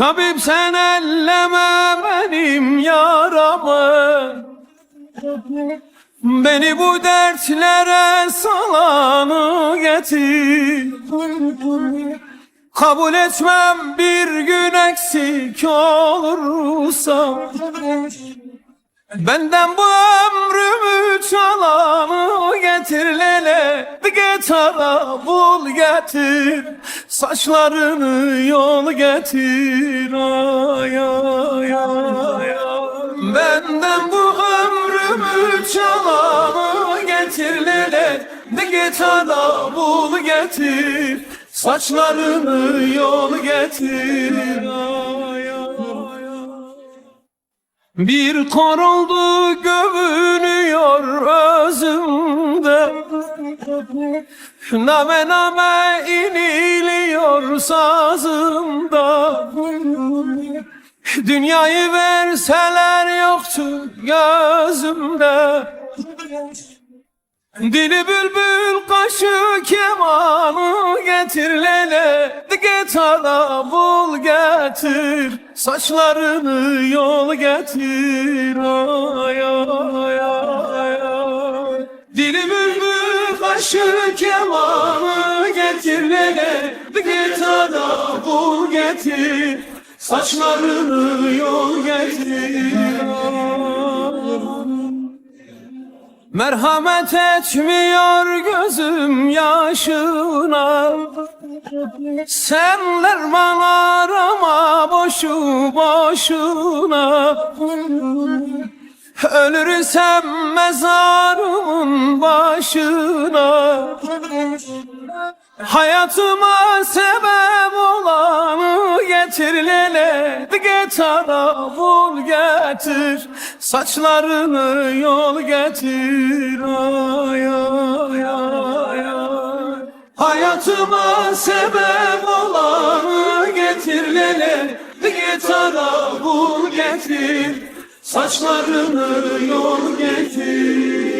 Tabip sen elleme benim yaramı Beni bu dertlere salanı getir. Kabul etmem bir gün eksik olursa. Benden bu ömrümü çalanı getir lele. Gitara bul getir Saçlarını yol getir ay ay ay Benden bu ömrümü çalanı getir lele Gitara bul getir. Saçlarını yol getir ay ay ay. Bir kor oldu gövünüyor Name name iniliyor sazımda. Dünyayı verseler yoktu gözümde. Dili bülbül kaşı kemanı getir lele. Gitara bul getir. Saçlarını yol getir. Ay ay ay ay. Dili bülbül kaşı kemanı getir lele Gitara bul getir. Saçlarını yol getir. Merhamet etmiyor gözüm yaşına. Senler bana arama boşu boşuna Ölürsem mezarımın başına. Hayatıma sebep olanı getir lele Gitara bul getir. Saçlarını yol getir. Ay ay ay ay. Hayatıma sebep olanı getir lele Gitara bul getir Saçlarını yol getir.